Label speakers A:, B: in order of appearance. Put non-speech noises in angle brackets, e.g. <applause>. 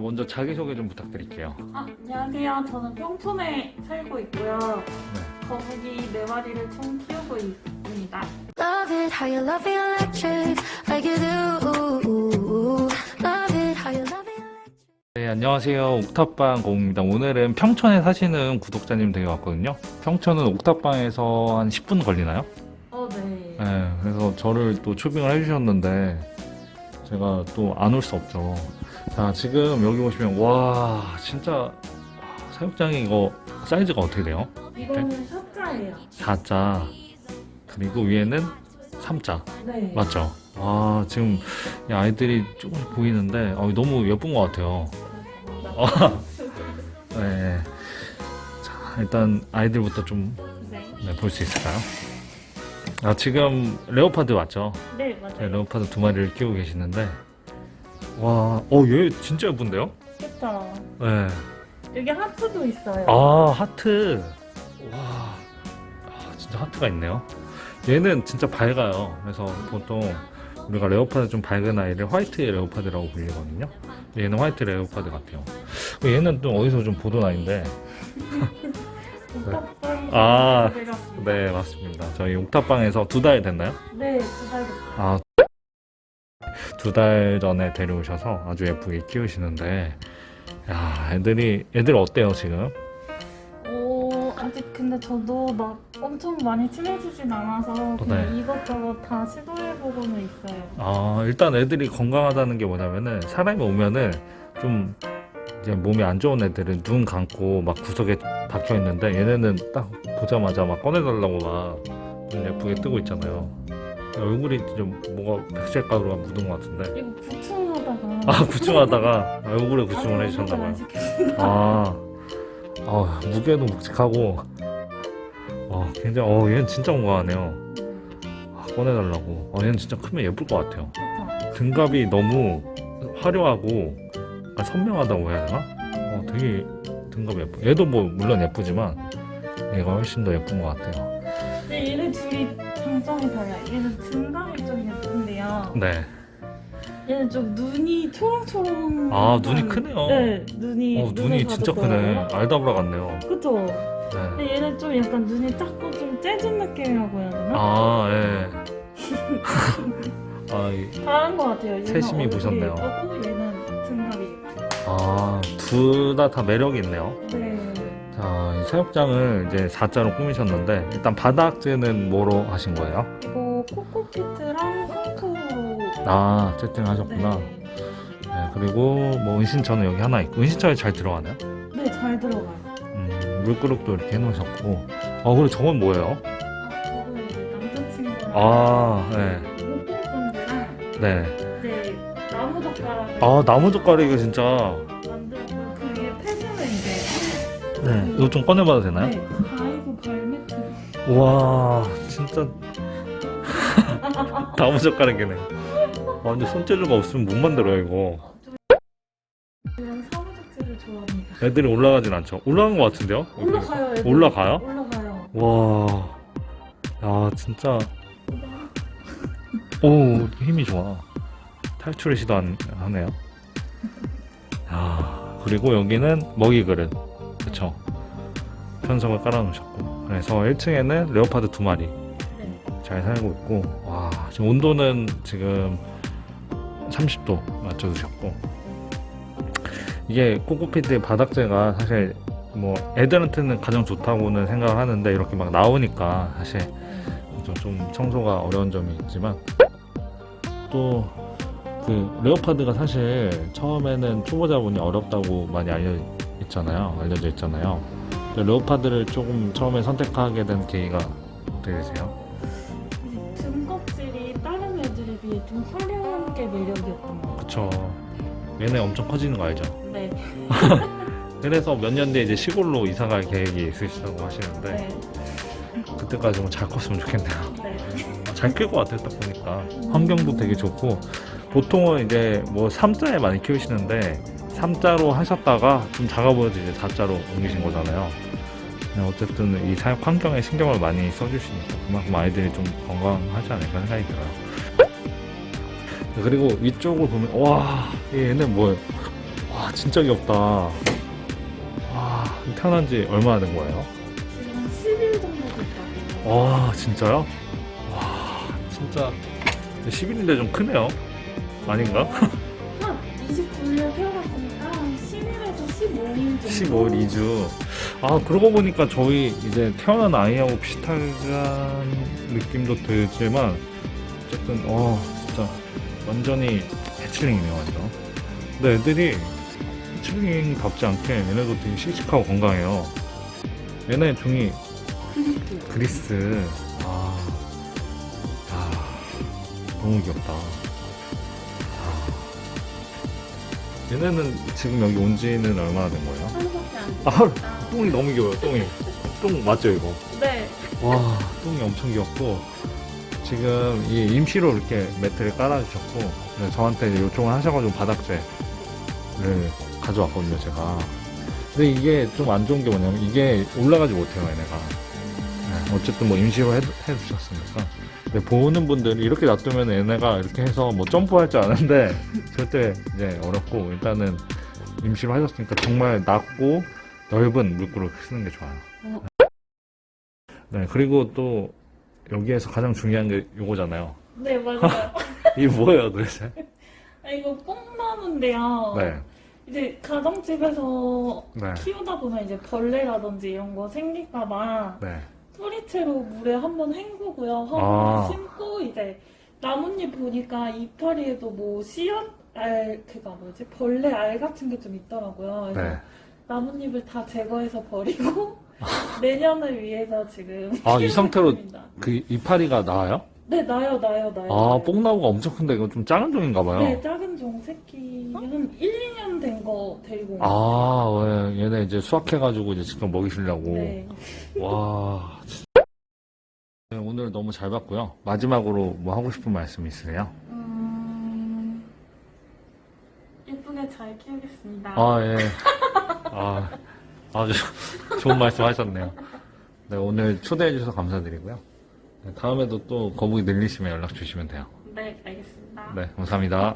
A: 먼저 자기소개 좀 부탁드릴게요.
B: 아, 안녕하세요. 저는 평촌에 살고 있고요.
A: 네.
B: 거북이 네 마리를 총 키우고 있습니다.
C: Love it how you love it electric like you do. Love it how you love it.
A: 네, 안녕하세요. 옥탑방 공입니다. 오늘은 평촌에 사시는 구독자님 되게 왔거든요. 평촌은 옥탑방에서 한 10분 걸리나요?
B: 어, 네.
A: 네, 그래서 저를 또 초빙을 해주셨는데 제가 또 안 올 수 없죠. 자, 지금 여기 보시면 와 진짜 와, 사육장이 이거 사이즈가 어떻게 돼요?
B: 이거는 샷자예요.
A: 4자 그리고 위에는 3자
B: 네.
A: 맞죠? 와 지금 이 아이들이 조금 보이는데 어, 너무 예쁜 것 같아요. 어, <laughs> 네. 자 일단 아이들부터 좀
B: 네.
A: 볼수 있을까요? 아 지금 레오파드 맞죠?
B: 네,
A: 네,
B: 맞아요.
A: 레오파드 두 마리를 키우고 계시는데 와, 어, 얘 진짜 예쁜데요?
B: 그쵸.
A: 네.
B: 여기 하트도 있어요.
A: 아, 하트. 와, 아, 진짜 하트가 있네요. 얘는 진짜 밝아요. 그래서 보통 우리가 레오파드 좀 밝은 아이를 화이트 레오파드라고 불리거든요. 얘는 화이트 레오파드 같아요. 얘는 또 어디서 좀 보던 아이인데. <laughs>
B: 옥탑방
A: 아.
B: 데려왔습니다.
A: 네, 맞습니다. 저희 옥탑방에서 두 달 됐나요?
B: 네, 두달 됐어요.
A: 아, 두 달 전에 데려오셔서 아주 예쁘게 키우시는데, 야, 애들이, 애들 어때요, 지금?
B: 오, 아직 근데 저도 막 엄청 많이 친해지진 않아서 그냥
A: 네.
B: 이것저것 다 시도해보고는 있어요.
A: 아, 일단 애들이 건강하다는 게 뭐냐면은, 사람이 오면은 좀, 이제 몸이 안 좋은 애들은 눈 감고 막 구석에 박혀 있는데, 얘네는 딱 보자마자 막 꺼내달라고 막눈 예쁘게 뜨고 있잖아요. 얼굴이 좀 뭐가 백색 가루가 묻은 것 같은데.
B: 이거 구충하다가
A: 아, 구충하다가 얼굴에 구충을 해주셨나 봐요.
B: 안 시켰습니다.
A: 아, 아 무게도 묵직하고, 어, 굉장히, 어, 얘는 진짜 건강하네요. 아, 꺼내달라고. 어, 얘는 진짜 크면 예쁠 것 같아요. 등갑이 너무 화려하고, 약간 선명하다고 해야 되나? 어, 되게 등갑이 예뻐. 얘도 뭐, 물론 예쁘지만, 얘가 훨씬 더 예쁜 것 같아요.
B: 근데 얘네 둘이 장점이 달라요. 얘는 등감이 좀 예쁜데요.
A: 네.
B: 얘는 좀 눈이 초롱초롱.
A: 아, 눈이 크네요.
B: 네, 눈이.
A: 어, 눈이 진짜 크네. 알다브라 같네요.
B: 그쵸?
A: 네.
B: 근데 얘는 좀 약간 눈이 작고 좀 재진 느낌이라고 해야 되나?
A: 아, 예. <laughs> 아, 이-
B: 다른 것 같아요. 얘는
A: 세심히
B: 얼굴이
A: 보셨네요.
B: 예쁘고 얘는 등감이.
A: 아, 둘 다 다 매력이 있네요.
B: 네.
A: 자, 이 사육장을 이제 4자로 꾸미셨는데, 일단 바닥재는 뭐로 하신 거예요?
B: 이거 코코피트랑 황토로.
A: 아, 세팅하셨구나.
B: 네.
A: 네, 그리고 뭐 은신처는 여기 하나 있고, 은신처에 잘 들어가나요?
B: 네, 잘 들어가요.
A: 음, 물그릇도 이렇게 해놓으셨고. 아, 그리고 저건 뭐예요?
B: 아, 이제 남자친구랑
A: 아, 네. 네.
B: 젓가락을
A: 아, 나무 젓가락이 진짜.
B: 만들고 그게 패션을 이제
A: 네. 이거 좀 꺼내봐도 되나요?
B: 네, 가이고 발매트
A: 우와, 진짜. <laughs> 나무 젓가락이네. 완전 손재주가 없으면 못 만들어요, 이거.
B: 이런 사무적재를 좋아합니다.
A: 애들이 올라가진 않죠. 올라간 것 같은데요? 여기?
B: 올라가요. 애들.
A: 올라가요?
B: 올라가요.
A: 와, 야 진짜 오 힘이 좋아. 탈출을 시도하네요. 야 그리고 여기는 먹이 그릇, 그쵸? 편성을 깔아놓으셨고 그래서 1층에는 레오파드 두 마리
B: 네.
A: 잘 살고 있고 와 지금 온도는 지금 30도 맞춰주셨고 이게 코코피트의 바닥재가 사실 뭐 애들한테는 가장 좋다고는 생각을 하는데 이렇게 막 나오니까 사실 좀, 좀 청소가 어려운 점이 있지만 또 그 레오파드가 사실 처음에는 초보자분이 어렵다고 많이 알려 있잖아요 알려져 있잖아요 그 레오파드를 조금 처음에 선택하게 된 계기가 어떻게 되세요?
B: 이제 등껍질이 다른 애들에 비해 좀 화려한 게 매력이었던 것 같아요.
A: 그쵸 얘네 엄청 커지는 거 알죠?
B: 네. <laughs>
A: 그래서 몇 년 뒤에 이제 시골로 이사갈 계획이 있으시다고 하시는데
B: 네.
A: 그때까지 좀 잘 컸으면 좋겠네요
B: 네.
A: 잘 클 것 같아요 딱 보니까 환경도 되게 좋고 보통은 이제 뭐 3자에 많이 키우시는데 3자로 하셨다가 좀 작아 보여서 이제 4자로 옮기신 거잖아요 네, 어쨌든 이 사육 환경에 신경을 많이 써주시니까 그만큼 아이들이 좀 건강하지 않을까 생각이 들어요 그리고 위쪽을 보면 와 얘는 뭐예요 와 와, 진짜 귀엽다. 와, 태어난 지 얼마나 된 거예요?
B: 지금 10일 정도 됐다고.
A: 와, 진짜요? 와, 진짜 10일인데 좀 크네요. 아닌가?
B: 한 29일에 태어났으니까 한 10일에서 15일 정도.
A: 15일 2주. 아, 그러고 보니까 저희 이제 태어난 아이하고 비슷한 느낌도 들지만, 어쨌든, 어, 진짜, 완전히 해칠링이네요, 완전. 근데 애들이 해칠링답지 않게 얘네도 되게 씩씩하고 건강해요. 얘네 종이
B: 그리스.
A: 그리스. 아, 아, 너무 귀엽다. 얘네는 지금 여기 온 지는 얼마나 된 거예요?
B: 하루밖에 안
A: 아,
B: 됐다.
A: 똥이 너무 귀여워요, 똥이. 똥 맞죠, 이거?
B: 네.
A: 와, 똥이 엄청 귀엽고, 지금 이 임시로 이렇게 매트를 깔아주셨고, 네, 저한테 이제 요청을 하셔가지고 바닥재를 가져왔거든요, 제가. 근데 이게 좀 안 좋은 게 뭐냐면, 이게 올라가지 못해요, 얘네가. 네, 어쨌든 뭐 임시로 해, 해주셨으니까. 근데 보는 분들이 이렇게 놔두면 얘네가 이렇게 해서 뭐 점프할 줄 아는데, <laughs> 절대 이제 어렵고, 일단은 임시로 하셨으니까 정말 낮고 넓은 물구를 쓰는 게 좋아요.
B: 어.
A: 네, 그리고 또 여기에서 가장 중요한 게 이거잖아요.
B: 네, 맞아요. <laughs>
A: 이게 뭐예요, 도대체?
B: 아, 이거 뽕나무인데요.
A: 네,
B: 이제 가정집에서
A: 네,
B: 키우다 보면 이제 벌레라든지 이런 거 생길까봐
A: 네.
B: 뿌리채로 물에 한번 헹구고요.
A: 아.
B: 화분에 심고 이제 나뭇잎 보니까 이파리에도 뭐 씨앗 알 그가 뭐지 벌레 알 같은 게 좀 있더라고요. 그래서
A: 네.
B: 나뭇잎을 다 제거해서 버리고 <laughs> 내년을 위해서 지금
A: 아, 이
B: 키우고
A: 상태로 <laughs>
B: 있습니다.
A: 그 이파리가 나와요?
B: 네 나요 나요 나요.
A: 아,
B: 나요.
A: 뽕나무가 엄청 큰데 이거 좀 작은 종인가 봐요.
B: 네 작은 종 새끼 한 1, 2년 된 거 데리고 온
A: 아, 왜, 얘네 이제 수확해가지고 이제 직접 먹이시려고.
B: 네.
A: 와, 진짜. 네, 오늘 너무 잘 봤고요. 마지막으로 뭐 하고 싶은 말씀 있으세요?
B: 음, 예쁘게 잘 키우겠습니다.
A: 아, 예. 아, 아주 좋은 말씀 하셨네요. 네, 오늘 초대해주셔서 감사드리고요. 네, 다음에도 또 거북이 늘리시면 연락 주시면 돼요.
B: 네, 알겠습니다.
A: 네, 감사합니다.